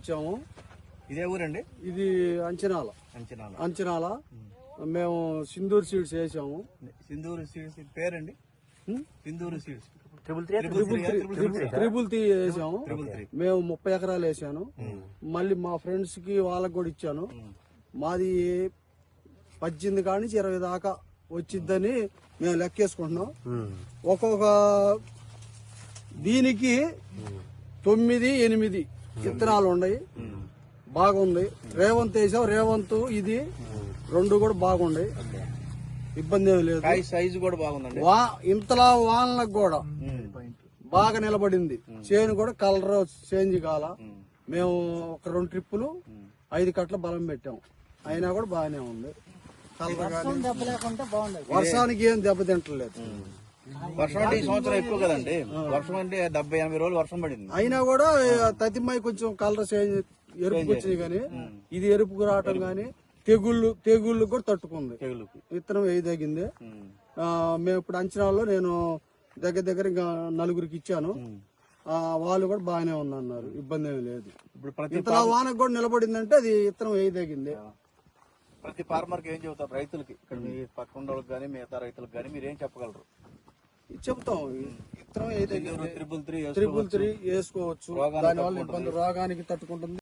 ఇచ్చాము ఇదే ఊరండి? ఇది అంచనాల. అంచనాల. అంచనాల. మేము సింధూర్ సీడ్స్ వేసాము. సింధూరు సీడ్స్ పేరండి? సింధూరు సీడ్స్. ట్రిపుల్ త్రీ వేసాము. మేము ముప్పై ఎకరాలు వేసాను. మళ్ళీ మా ఫ్రెండ్స్కి వాళ్ళకి కూడా ఇచ్చాను. మాది పద్దెనిమిది కాడి నుంచి ఇరవై దాకా వచ్చిద్దని మేము లెక్కేసుకుంటున్నాం. ఒక్కొక్క దీనికి తొమ్మిది ఎనిమిది విత్తనాలు ఉన్నాయి. బాగుంది. రేవంత్ వేసాం రేవంత్ ఇది. రెండు కూడా బాగుంది. ఇబ్బంది ఏమి లేదు. సైజు కూడా బాగుందండి. వా ఇంతలా వానలకు కూడా బాగా నిలబడింది. చేను కూడా కలర్ చేంజ్ కాల. మేము ఒక రెండు ట్రిప్పులు ఐదు కట్ల బలం పెట్టాం. అయినా కూడా బాగానే ఉంది. కలర్ కానీ వర్షానికి ఏం దెబ్బతింటలేదు వర్షం అంటే ఈ సంవత్సరం ఎక్కువ కదండి. వర్షం అంటే డెబ్బై ఎనభై రోజులు వర్షం పడింది. అయినా కూడా తతిమై కొంచెం కలర్ చేంజ్ ఎరుపు వచ్చినాయి కానీ ఇది ఎరుపుకు రావటం కానీ తెగుళ్ళు తెగుళ్ళు కూడా తట్టుకుంది. విత్తనం వేయదగింది మేము ఇప్పుడు అంచనాలో నేను దగ్గర దగ్గర ఇంకా నలుగురికి ఇచ్చాను. ఆ, వాళ్ళు కూడా బాగానే ఉందన్నారు. ఇబ్బంది ఏమీ లేదు. ఇప్పుడు ఇంతలా వానకు కూడా నిలబడిందంటే అది విత్తనం వేయదగింది ప్రతి ఫార్మర్కి ఏం చెబుతారు రైతులకి? ఇక్కడ మీ పక్కన వాళ్ళకి కానీ మిగతా రైతులకు కానీ మీరు ఏం చెప్పగలరు? చెప్తాం విత్తనం త్రిబుల్ త్రీ త్రిపుల్ త్రీ వేసుకోవచ్చు. దానివల్ల ఇబ్బంది రోగానికి తట్టుకుంటుంది.